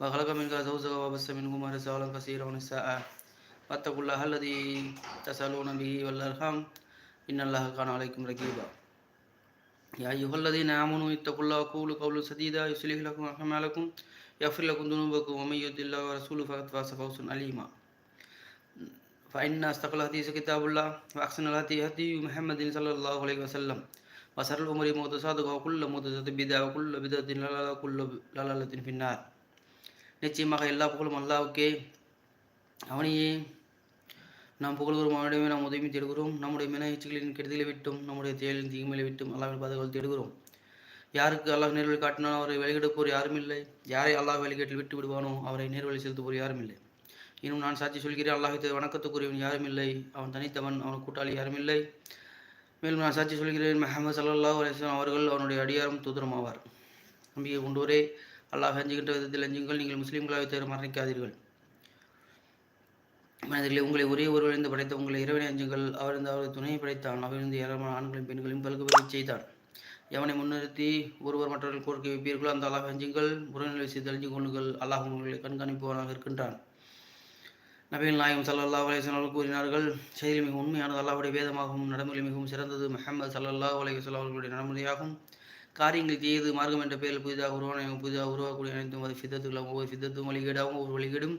وخلق منها زوجها وبث منهما رجالا كثيرا ونساء. واتقوا الله الذي تسألون به والأرحام. إن الله كان عليكم رقيبا. يا أيها الذين آمنوا اتقوا الله وقولوا قولا سديدا. يصلح لكم أعمالكم يغفر لكم ذنوبكم ومن يطع الله ورسوله فقد فاز فوزا عليما فإن أصدق الحديث كتاب الله وأحسن الهدي هدي محمد صلى الله عليه وسلم. وشر الأمور محدثاتها وكل محدثة بدعة وكل بدعة ضلالة وكل ضلالة في النار. நிச்சயமாக எல்லா புகழும் அல்லாவுக்கே. அவனையே நாம் புகழ்வரும் அவனிடமே நாம் உதவி தேடுகிறோம். நம்முடைய மினச்சிகளின் கெடுதலை விட்டும் நம்முடைய தேலின் தீமையை விட்டும் அல்லாவின் பாதுகாவல் தேடுகிறோம். யாருக்கு அல்லாஹ் நேர்வழி காட்டினாலும் அவரை வழிகெடுப்போர் யாரும் இல்லை யாரை அல்லாஹ் வழிகேட்டில் விட்டு விடுவானோ அவரை நேர்வழி செலுத்துவோர் யாரும் இல்லை இன்னும் நான் சாட்சி சொல்கிறேன் அல்லாஹ் வணக்கத்துக்குரியவன் யாரும் இல்லை அவன் தனித்தவன் அவன் கூட்டாளி யாரும் இல்லை மேலும் நான் சாட்சி சொல்கிறேன் மெஹமது சல்லா அலிஸ்லாம் அவர்கள் அவனுடைய அடியாரும் தூதரம் ஆவார் நம்பிக்கை கொண்டோரே அல்லாஹ் அஞ்சுகின்ற விதத்தில் அஞ்சுங்கள். நீங்கள் முஸ்லீம்களாக தேர் மரணிக்காதீர்கள். மனிதர்களை உங்களை ஒரே ஒருவரிலிருந்து படைத்த உங்களை இறைவனை அஞ்சுங்கள். அவர் அவரது துணையை படைத்தான். அவரிருந்து ஏராளமான ஆண்களையும் பெண்களையும் பல்கு செய்தான். எவனை முன்னிறுத்தி ஒருவர் மற்றவர்கள் கோரிக்கை வைப்பீர்களோ அந்த அல்லாஹ் அஞ்சுங்கள். புறநிலை செய்து அழிஞ்சு கொள்ளுங்கள். அல்லாஹ் உங்களை கண்காணிப்பவனாக இருக்கின்றான். நபிகள் நாயகம் சல்லல்லா அலையம் கூறினார்கள் செயலில் மிக உண்மையானது. அல்லாஹுடைய வேதமாகவும் நடைமுறை மிகவும் சிறந்தது. மெஹமது சல்லல்லா அலையம் அவர்களுடைய நடைமுறையாகும். காரியங்கள் செய்து மார்க்கம் என்ற பெயரில் புதிதாக உருவான புதிதாக உருவாக்கக்கூடிய அனைத்தும் அது சித்தத்துகளும் ஒவ்வொரு சித்தத்தும் வழிகேடாகவும் ஒவ்வொரு வழிகேடும்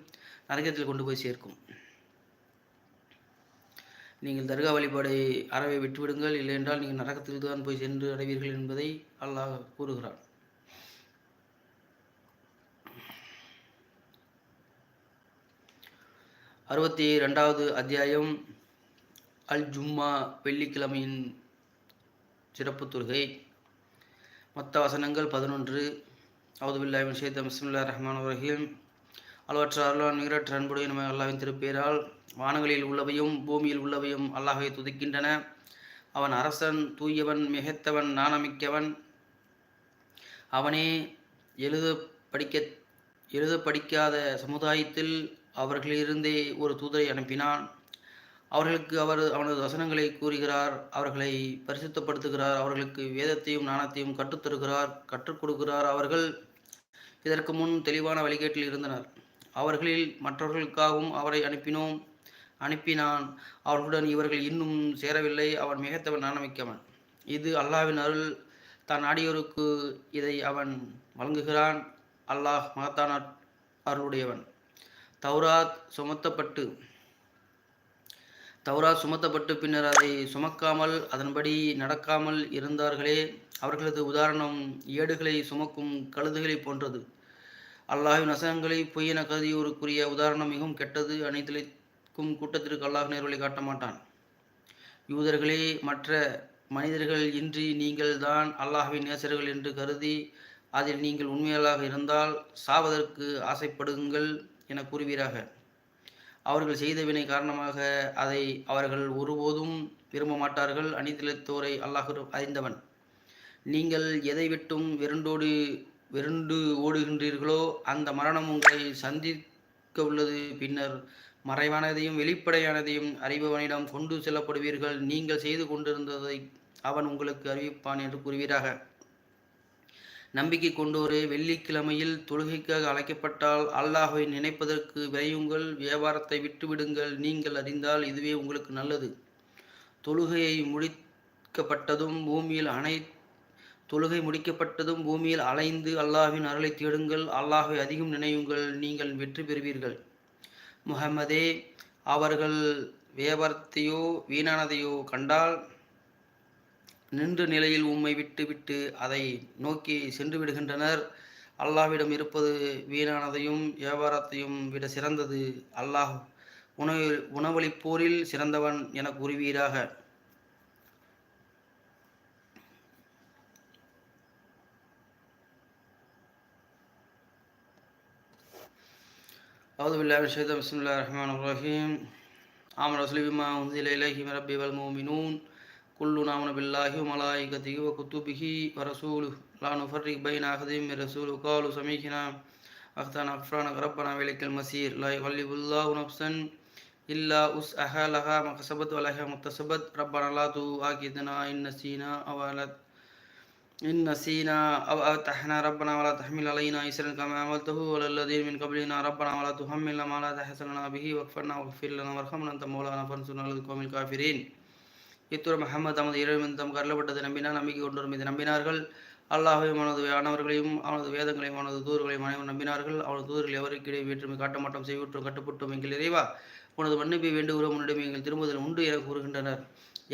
நரகத்தில் கொண்டு போய் சேர்க்கும். நீங்கள் தர்கா வழிபாடை அறவை விட்டுவிடுங்கள். இல்லை என்றால் நீங்கள் நரகத்தில் தான் போய் சென்று அடைவீர்கள் என்பதை அல்லாஹ் கூறுகிறான். அறுபத்தி ரெண்டாவது அத்தியாயம் அல் ஜும்மா வெள்ளிக்கிழமையின் சிறப்பு தொழுகை. மொத்த வசனங்கள் பதினொன்று. அவுதுபில்லாவின் ஷேத் பிஸ்மில்லா ரஹ்மான் ரஹீம். அளவற்ற அருளான் நிகரற்ற அன்புடைய நம்ம அல்லாவின் திருப்பேரால் வானங்களில் உள்ளவையும் பூமியில் உள்ளவையும் அல்லாஹை துதிக்கின்றன. அவன் அரசன் தூயவன் மிகைத்தவன் நாணமிக்கவன் அவனே எழுத படிக்க எழுத படிக்காத சமுதாயத்தில் அவர்களிலிருந்தே ஒரு தூதரை அனுப்பினான். அவர்களுக்கு அவர் அவனது வசனங்களை கூறுகிறார் அவர்களை பரிசுத்தப்படுத்துகிறார் அவர்களுக்கு வேதத்தையும் நாணத்தையும் கற்றுத்தருகிறார் கற்றுக் கொடுக்கிறார். அவர்கள் இதற்கு முன் தெளிவான வழிகேட்டில் இருந்தனர். அவர்களில் மற்றவர்களுக்காகவும் அவரை அனுப்பினோம் அனுப்பினான். அவர்களுடன் இவர்கள் இன்னும் சேரவில்லை அவன் மிகத்தவன் நாணமிக்கவன் இது அல்லாவின் அருள். தான் நாடியோருக்கு இதை அவன் வழங்குகிறான். அல்லாஹ் மகத்தான அருளுடையவன். தௌராத் சுமத்தப்பட்டு தௌராத் சுமத்தப்பட்டு பின்னர் அதை சுமக்காமல் அதன்படி நடக்காமல் இருந்தார்களே அவர்களது உதாரணம் ஏடுகளை சுமக்கும் கழுதுகளை போன்றது. அல்லாஹின் வசனங்களை பொய்யென கருதியோருக்குரிய உதாரணம் மிகவும் கெட்டது. அனைத்துக்கும் கூட்டத்திற்கு அல்லாஹ் நேர்வழி காட்ட மாட்டான். யூதர்களே மற்ற மனிதர்கள் இன்றி நீங்கள் தான் அல்லாஹ்வின் நேசர்கள் என்று கருதி அதில் நீங்கள் உண்மையாளாக இருந்தால் சாவதற்கு ஆசைப்படுங்கள் என கூறுவீராக. அவர்கள் செய்த வினை காரணமாக அதை அவர்கள் ஒருபோதும் விரும்ப மாட்டார்கள். அணிதிலத்தோரை அல்லாஹ் அறிந்தவன். நீங்கள் எதை விட்டும் விரண்டோடு விரண்டு ஓடுகின்றீர்களோ அந்த மரணம் உங்களை சந்திக்க உள்ளது. பின்னர் மறைவானதையும் வெளிப்படையானதையும் அறிபவனிடம் கொண்டு செல்லப்படுவீர்கள். நீங்கள் செய்து கொண்டிருந்ததை அவன் உங்களுக்கு அறிவிப்பான் என்று கூறுவீராக. நம்பிக்கை கொண்டோரே வெள்ளிக்கிழமையில் தொழுகைக்காக அழைக்கப்பட்டால் அல்லாஹை நினைப்பதற்கு விரையுங்கள் வியாபாரத்தை விட்டுவிடுங்கள் நீங்கள் அறிந்தால் இதுவே உங்களுக்கு நல்லது. தொழுகையை முடிக்கப்பட்டதும் பூமியில் அனை தொழுகை முடிக்கப்பட்டதும் பூமியில் அலைந்து அல்லாஹின் அருளை தேடுங்கள் அல்லாஹை அதிகம் நினையுங்கள் நீங்கள் வெற்றி பெறுவீர்கள். முகமதே அவர்கள் வியாபாரத்தையோ வீணானதையோ கண்டால் நின்ற நிலையில் உம்மை விட்டுவிட்டு அதை நோக்கி சென்று விடுகின்றனர். அல்லாஹ்விடம் இருப்பது வீணானதையும் வியாபாரத்தையும் விட சிறந்தது. அல்லாஹ் உணவு உணவளிப்போரில் சிறந்தவன் என கூறுவீராக. அவது பில்லாஹ் ஷேதம் பிஸ்மில்லா ரஹ்மான் ரஹீம். ஆம் ரசூலிமா உந்தில இலஹி ரப்பி வல் மூமினூன் كلنا آمن بالله وملائكته وكتبه ورسوله. لا نفرق بين أحد من رسوله. قالوا سمعنا. أخطأنا غفرانك. ربنا وإليك المسير. لا يغلب الله نفسا إلا أسأها لها ما كسبت ولها ما اكتسبت ربنا لا تؤاخذنا إن نسينا أو إن نسينا أو أتحنا ربنا ولا تحمل علينا إسرا كما عملته ولا الذين من قبلنا. ربنا ولا تحملنا ما لا تحسننا به. واغفرنا واغفر لنا وارحمنا. أنت مولانا فانصرنا على القوم الكافرين. இத்துறை முகமது தமது இறைவன் தம் கருளப்பட்டதை நம்பினால் நம்பிக்கை கொண்டோரும் இது நம்பினார்கள் அல்லாஹையும் அவனது ஆனவர்களையும் அவனது வேதங்களையும் அவனது தூர்களையும் அனைவரும் நம்பினார்கள். அவனது தூதர்கள் எவருக்கிடையே வேற்றுமை காட்ட மாட்டோம் செய்விட்டோம் கட்டுப்பட்டோம் எங்கள் இறைவா. உனது மன்னிப்பை வேண்டுகிறோம் உன்னிடம் எங்கள் திரும்புதல் உண்டு என கூறுகின்றனர்.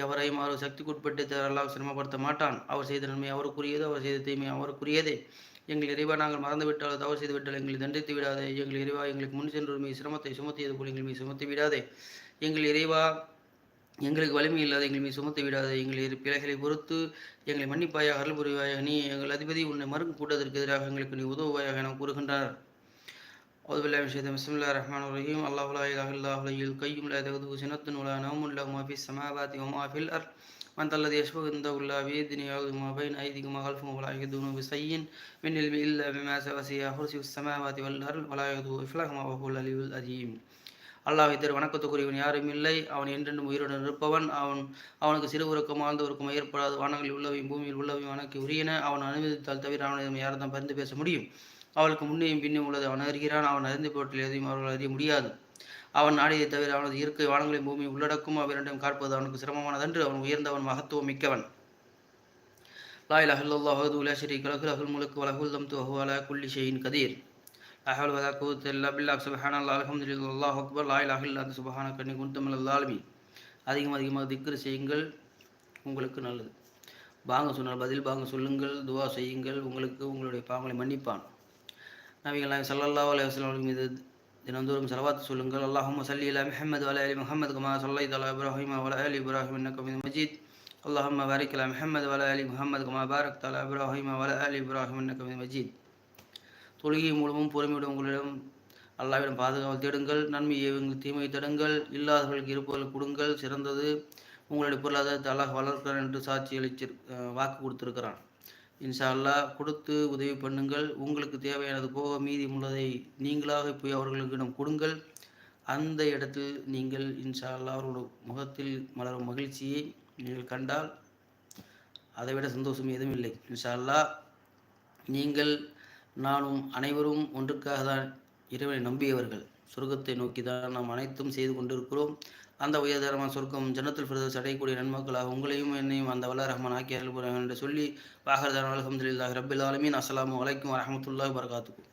எவரையும் அவர் சக்திக்குட்பட்டு அல்லாஹ் சிரமப்படுத்த மாட்டான். அவர் செய்த நன்மை அவருக்குரியது அவர் செய்த தீமை அவருக்குரியதே. எங்கள் இறைவா நாங்கள் மறந்துவிட்டால் தவறு செய்து விட்டால் எங்களை தண்டித்து விடாதே. எங்கள் இறைவா எங்களுக்கு முன் சென்று சிரமத்தை சுமத்தியது போல் எங்கள் மீது சுமத்தி விடாதே. எங்கள் இறைவா எங்களுக்கு வலிமை இல்லாத எங்கள் மீது சுமத்தி விடாதே எங்கள் பிழைகளை பொறுத்து எங்களை மன்னிப்பாயாக அருள் புரிவாயாக நீ எங்கள் அதிபதி உன்னை மறுக்கு கூட்டத்திற்கு எதிராக எங்களுக்கு நீ உதவுவாயாக என கூறுகின்றனர் أعوذ بالله من الشيطان بسم الله الرحمن الرحيم الله لا إله إلا هو الحي القيوم لا تأخذه سنة ولا نوم له ما في السماوات وما في الأرض من ذا الذي يشفع عنده إلا بإذنه يعلم ما بين أيديهم وما خلفهم ولا يحيطون بشيء من علم إلا بما وسع كرسي السماوات والأرض ولا يؤوده حفظهما وهو العلي العظيم அல்லாஹை தரு வணக்கத்துக்குரியவன் யாரும் இல்லை. அவன் என்றென்றும் உயிருடன் இருப்பவன். அவன் அவனுக்கு சிறு உறக்கம் ஆழ்ந்த உறக்கம் ஏற்படாது. வானங்களில் உள்ளவையும் பூமியில் உள்ளவையும் அவனுக்கு உரியன. அவன் அனுமதித்தால் தவிர அவனை யாரும் பரிந்து பேச முடியும். அவளுக்கு முன்னையும் பின்னும் உள்ளது. அவன் அறிகிறான். அவன் அறிந்து போட்டில் எதையும் அவர்கள் அறிய முடியாது. அவன் நாடியை தவிர அவனது இயற்கை வானங்களின் பூமி உள்ளடக்கும். அவ்விரண்டையும் காற்பது அவனுக்கு சிரமமானதன்று. அவன் உயர்ந்தவன் மகத்துவம் மிக்கவன். லாய் இலாஹ இல்லல்லாஹ் வஹது லா ஷரீக லஹு. லஹுல் முல்கு வ லஹுல் அலா குல்லி ஷெயின் கதீர். லா ஹவ்ல வலா குவத்த இல்லா பில்லாஹ் சுப்ஹானல்லாஹ் அல்ஹம்துலில்லாஹ் அல்லாஹு அக்பர் லா இலாஹ இல்லா அன்த சுப்ஹானக இன்னி குன்து மினல் ஸாலிமீன் அதிகம் அதிகமாக திக்ரு செய்யுங்கள் உங்களுக்கு நல்லது பாங்க சொன்னால் பதில் பாங்க சொல்லுங்கள் துவா செய்யுங்கள் உங்களுக்கு உங்களுடைய பாவங்களை மன்னிப்பான் நபிகள் சல்லல்லா அலி வஸ்லம் மீது தினந்தோறும் செலவாத்து சொல்லுங்கள் அல்லாஹும் சல்லி அலா முஹம்மது வல அலி முஹம்மது கமா சல்லை தலா இப்ராஹிம் வல அலி இப்ராஹிம் இன்னக்கம் மஜீத் اللهم بارك على محمد وعلى ال محمد كما باركت على ابراهيم وعلى ال ابراهيم انك حميد مجيد தொழுகை மூலமும் பொறுமையுடன் உங்களிடம் அல்லாவிடம் பாதுகாவல் தேடுங்கள். நன்மை ஏவுங்கள் தீமையை தடுங்கள். இல்லாதவர்களுக்கு இருப்பவர்கள் கொடுங்கள். சிறந்தது உங்களுடைய பொருளாதாரத்தை அல்லாஹ் வளர்க்கிறான் என்று சாட்சி அளிச்சிரு வாக்கு கொடுத்துருக்கிறான். இன்ஷா அல்லா கொடுத்து உதவி பண்ணுங்கள். உங்களுக்கு தேவையானது போக மீதி உள்ளதை நீங்களாக போய் அவர்களுக்கிடம் கொடுங்கள். அந்த இடத்தில் நீங்கள் இன்ஷா அல்லா அவர்களோட முகத்தில் மலரும் மகிழ்ச்சியை நீங்கள் கண்டால் அதைவிட சந்தோஷம் எதுவும் இல்லை. இன்ஷா அல்லா நீங்கள் நானும் அனைவரும் ஒன்றுக்காக தான் இறைவனை நம்பியவர்கள். சொர்க்கத்தை நோக்கி தான் நாம் அனைத்தும் செய்து கொண்டிருக்கிறோம். அந்த உயர்தரமான சொர்க்கம் ஜன்னத்தில் பிரதோஸ் அடையக்கூடிய நன்மக்களாக உங்களையும் என்னையும் அந்த வல்ல ரஹ்மான் ஆக்கி அருள் என்று சொல்லி வாகர்தான் அலமதுல்லாஹ் ரபில் ஆலமின். அஸ்லாம் வலைக்கும் வரமத்துல்லாஹ் வரகாத்துக்கும்